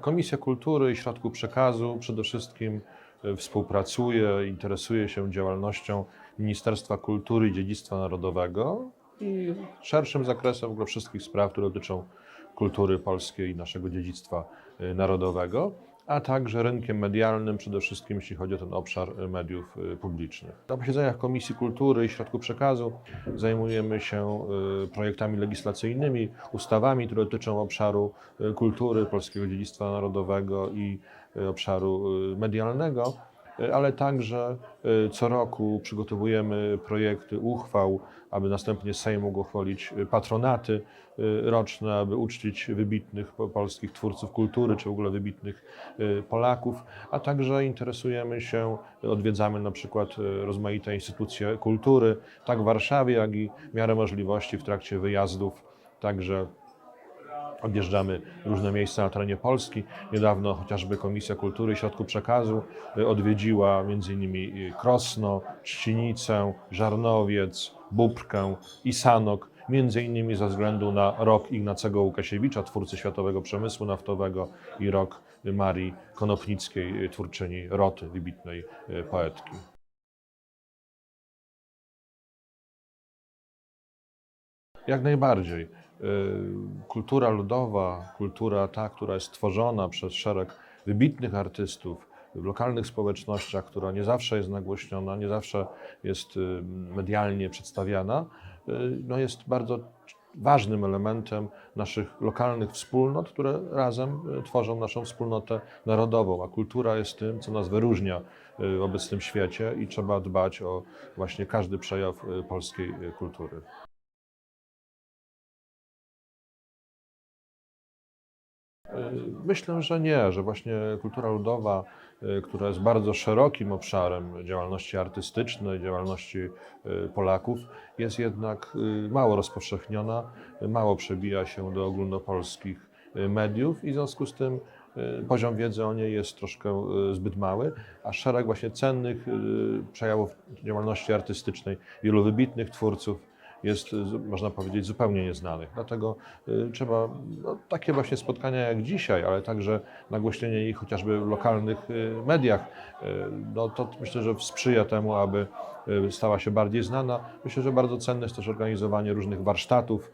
Komisja Kultury i Środków Przekazu przede wszystkim e, współpracuje, interesuje się działalnością Ministerstwa Kultury i Dziedzictwa Narodowego i szerszym zakresem w ogóle wszystkich spraw, które dotyczą kultury polskiej i naszego dziedzictwa e, narodowego, a także rynkiem medialnym, przede wszystkim jeśli chodzi o ten obszar e, mediów e, publicznych. Na posiedzeniach Komisji Kultury i Środków Przekazu zajmujemy się e, projektami legislacyjnymi, ustawami, które dotyczą obszaru kultury, polskiego dziedzictwa narodowego i obszaru medialnego, ale także e, co roku przygotowujemy projekty uchwał, aby następnie Sejm mógł uchwalić e, patronaty e, roczne, aby uczcić wybitnych po- polskich twórców kultury, czy w ogóle wybitnych e, Polaków, a także interesujemy się, odwiedzamy na przykład e, rozmaite instytucje kultury, tak w Warszawie, jak i w miarę możliwości w trakcie wyjazdów, także Odjeżdżamy różne miejsca na terenie Polski. Niedawno chociażby Komisja Kultury i Środków Przekazu y, odwiedziła m.in. Krosno, Trzcinicę, Żarnowiec, Bóbrkę i Sanok, między innymi ze względu na rok Ignacego Łukasiewicza, twórcy światowego przemysłu naftowego i rok Marii Konopnickiej, y, twórczyni Roty, wybitnej y, poetki. Jak najbardziej. Y, Kultura ludowa, kultura ta, która jest tworzona przez szereg wybitnych artystów w lokalnych społecznościach, która nie zawsze jest nagłośniona, nie zawsze jest y, medialnie przedstawiana, y, no jest bardzo ważnym elementem naszych lokalnych wspólnot, które razem tworzą naszą wspólnotę narodową, a kultura jest tym, co nas wyróżnia w obecnym świecie i trzeba dbać o właśnie każdy przejaw polskiej kultury. Myślę, że nie, że właśnie kultura ludowa, y, która jest bardzo szerokim obszarem działalności artystycznej, działalności y, Polaków, jest jednak mało rozpowszechniona, mało przebija się do ogólnopolskich mediów i w związku z tym poziom wiedzy o niej jest troszkę zbyt mały, a szereg właśnie cennych przejawów działalności artystycznej, wielu wybitnych twórców jest, y, można powiedzieć, zupełnie nieznanych. Dlatego y, trzeba no, takie właśnie spotkania jak dzisiaj, ale także nagłośnienie ich chociażby w lokalnych y, mediach, no to myślę, że sprzyja temu, aby stała się bardziej znana. Myślę, że bardzo cenne jest też organizowanie różnych warsztatów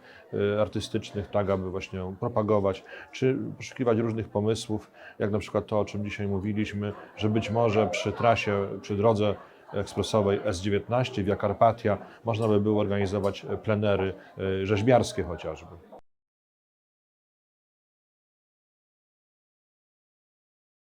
artystycznych, tak aby właśnie ją propagować, czy poszukiwać różnych pomysłów, jak na przykład to, o czym dzisiaj mówiliśmy, że być może przy trasie, przy drodze ekspresowej S19 Via Carpatia można by było organizować plenery y, rzeźbiarskie chociażby.